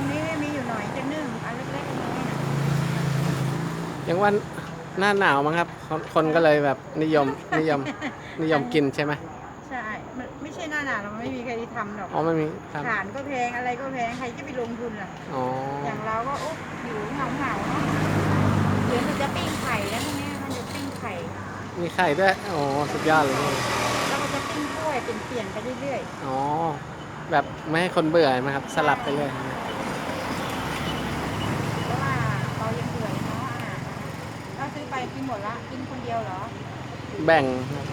รงนี้มีอยู่หน่อยจะนึ่งอันเล็กๆน้อยๆน่ะยังว่าหน้าหนาวมั้งครับ คนคนก็เลยแบบนิยมนิยมนิยมกินใช่ไหมใช่มันไม่ใช่หน้าหนาวหรอกมันไม่มีใครที่ทำหรอกอ๋อไม่มีครับฐานก็แพงอะไรก็แพงใครจะไปลงทุนล่ะ อ๋ออย่างเราก็อุ๊บอยู่เหงาเหงาๆเนาะเดี๋ยวมันจะปิ้งไข่แล้วพวกเนี้ยมันจะปิ้งไข่มีไข่ด้วยโอ้สุดยอดเลย แล้วก็จะปิ้งกล้วยเปลี่ยนๆไปเรื่อยอ๋อ แบบไม่ให้คนเบื่อไหมครับ สลับไปเลย ๆเพราะว่าเรายังเบื่อเลยเนาะอาหารเรา ซื้อไปกินหมดละกินคนเดียวเหรอแบ่งครับ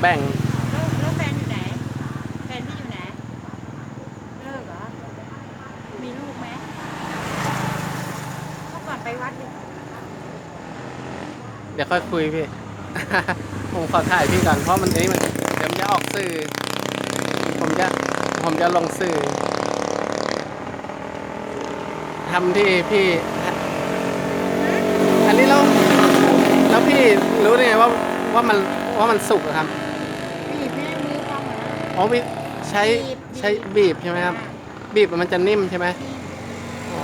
แบ่ง แล้วแล้วแฟนอยู่ไหน แฟนพี่อยู่ไหน เลิกเหรอ มีลูกไหมเมื่อก่อนไปวัดดิเดี๋ยวค่อยคุยพี่ ผมขอถ่ายพี่ก่อนเพราะมันนี้มันเดี๋ยวมันจะออกสื่อ ผมจะผมจะลงสื่อทำที่พี่อั นนี้แล้วแล้วพี่รู้ได้ไงว่าว่ามันว่ามันสุกอะครับบีบแม่มือฟังเหรออ๋อพี่ใช้บีบใช้บีบใช่ไหมครับ บีบมันจะนิ่มใช่ไหมอ๋อ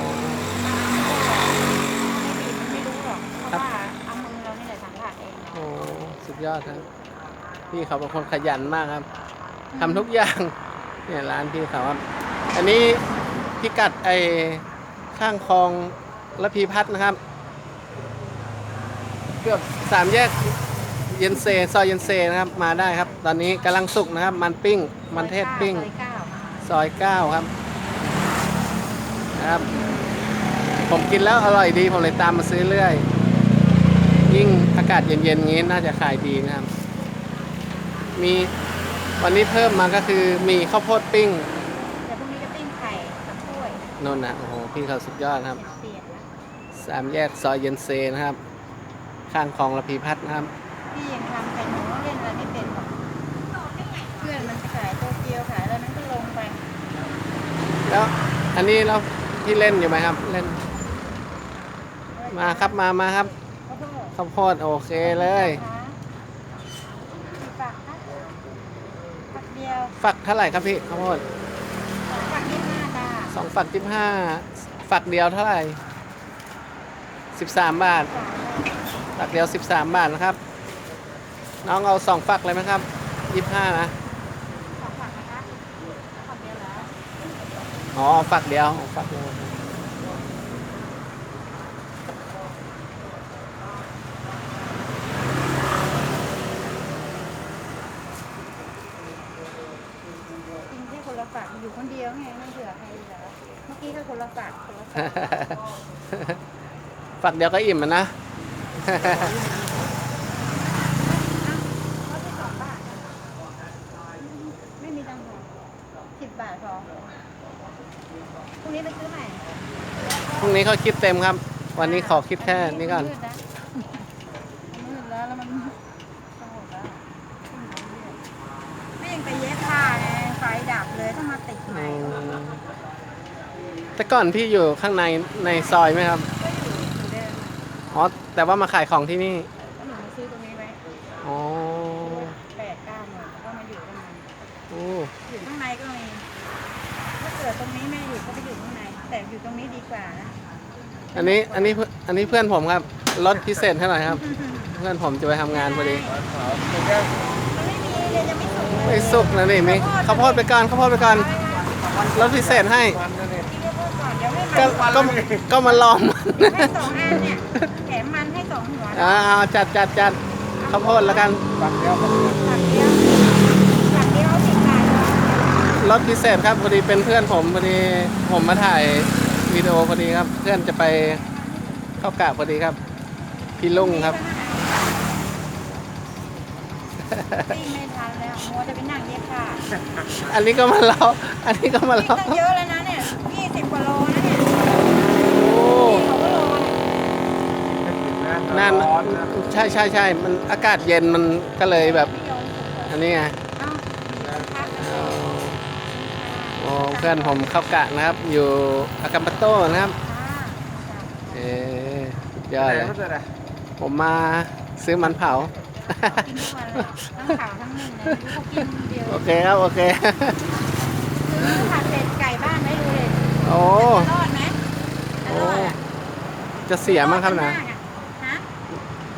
ไม่รู้หรอกเพครัราะบว่าเอามือเรานี่แหละสัมผัสเองโอ้สุดยอดครับ พี่เขาเป็นคนขยันมากครับทำทุกอย่าง เนี่ยร้านพี่เขาครับ อันนี้พิกัดไอข้างคลองระพีพัฒน์นะครับเกือบสามแยกเย็นเซซอยเย็นเซนะครับมาได้ครับ ตอนนี้กำลังสุกนะครับ มันปิ้ง มันเทศปิ้ง ซอยเก้าซอยเก้าครับนะครับ ผมกินแล้วอร่อยดี ผมเลยตามมาซื้อเรื่อย ยิ่งอากาศเย็นๆงี้น่าจะขายดีนะครับ มีวันนี้เพิ่มมาก็คือมีข้าวโพดปิ้งแต่พรุ่งนี้จะปิ้งไข่กับกล้วยนนนะโอ้โหพี่เขาสุดยอดนะครับ เปลี่ยนนะ สามแยกซอยเย็นเซนะครับ ข้างคลองระพีพัฒน์นะครับ พี่ยังทำไข่หมูเล่นอะไรไม่เป็นหรอกเพื่อนมันขายโตเกียวขายอะไรมันก็ลงไปแล้วอันนี้เราพี่เล่นอยู่ไหมครับ เล่นมาครับมามาครับข้าวโพดข้าวโพดโอเคเลยกี่ฝักคะฝักเดียวฝักเท่าไหร่ครับพี่ข้าวโพดฝักยี่ห้าบาทสองฝักสิบห้าฝักเดียวเท่าไหร่สิบสามบาท สามบาท ฝักเดียวสิบสามบาทนะครับ น้องเอาสองฝักเลยไหมครับยี่ห้านะสองฝักนะคะฝักเดียวเหรออ๋อฝักเดียวฝักเดียวกินแค่คนละฝักอยู่คนเดียวไงไม่เผื่อใครเหรอเมื่อกี้ก็คนละฝักคนละฝัก ฝักเดียวก็อิ่มมันนะเขา ไปสองบาทไม่มีตังค์สิบบาทพอพรุ่งนี้ไปซื้อใหม่พรุ่งนี้เขาคิดเต็มครับ วันนี้ขอคิดแค่นี้ก่อน มืดแล้วมืดแล้วแล้วมันสงบแล้วไม่ยังไปเย็บผ้าไงไฟดับเลยต้องมาติดใหม่อืมแต่ก่อนพี่อยู่ข้างในในซอยไหมครับ อ๋อ แต่ว่ามาขายของที่นี่แล้วหนูมาซื้อตรงนี้ไว้อ๋อแปดเก้าหมื่นก็มาอยู่ตรงนั้นโอ้อยู่ข้างในก็มีถ้าเกิดตรงนี้ไม่อยู่ก็ไปอยู่ข้างใน แต่อยู่ตรงนี้ดีกว่านะอันนี้ อันนี้เพื่อนอันนี้เพื่อนผมครับ รถพิเศษให้หน่อยครับ เพื่อนผมจะไปทำงานพอดี มันไม่มีเลยยังไม่สุกเลยไม่สุกนะนี่มีข้าวโพดไปก่อนข้าวโพดไปก่อนรถพิเศษให้ กินข้าวโพดก่อนเดี๋ยวให้ก็มันก็ ก็มาลองให้สองอันเนี่ยแถมมันให้ส องหัวนะอ่าเอาจัดจัดจัดข้าวโพดแล้วกันฝักเดียวฝักเดียวฝักเดียวเอาสิบบาทเหรอรถพิเศษครับพอดีเป็นเพื่อนผมพอดีผมมาถ่ายวิดีโอพอดีครับ เพื่อนจะไปเข้ากะพอดีครับ พี่ลุงครับปิ้งไม่ทันแล้วมัวจะไปนั่งเย็บผ้าอันนี้ก็มาเล่าอันนี้ก็มานี่เล่าตั้งเยอะแล้วนะเนี่ยยี่สิบกว่าโลนะเนี่ย โอ้ นี่เขาก็โล นะนั่นใช่ใช่ใช่มันอากาศเย็นมันก็เลยแบบไม่ยอมสุกอะอันนี้ไงเอ้าพักแล้วโอ้เพื่อนผมเข้ากะนะครับ อยู่อากาปาโต้นะครับ เออสุดยอดเลยผมมาซื้อมันเผากินทุกวันเลยทั้งขาวทั้งนึ่งเลยเขากินเดียวโอเคครับ โอเคซื้อผัดเผ็ดไก่บ้านได้ดูเลยโอ้รอจะเสียมั้งครับนะฮะ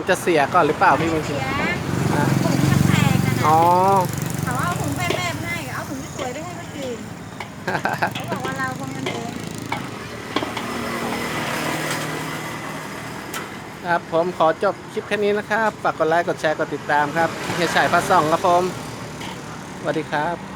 มันจะเสียก่อนหรือเปล่าพี่มันเสียอะถุงมันแตกกันนะอ๋อเขาเอาถุงแม่แม่ให้เอาถุงที่สวยไปให้เขากินเขาบอกว่าเราคงกันเองครับผมขอจบคลิปแค่นี้นะครับ ฝากกดไลค์ กดแชร์ กดติดตามครับเฮียฉายพระส่องครับผมสวัสดีครับ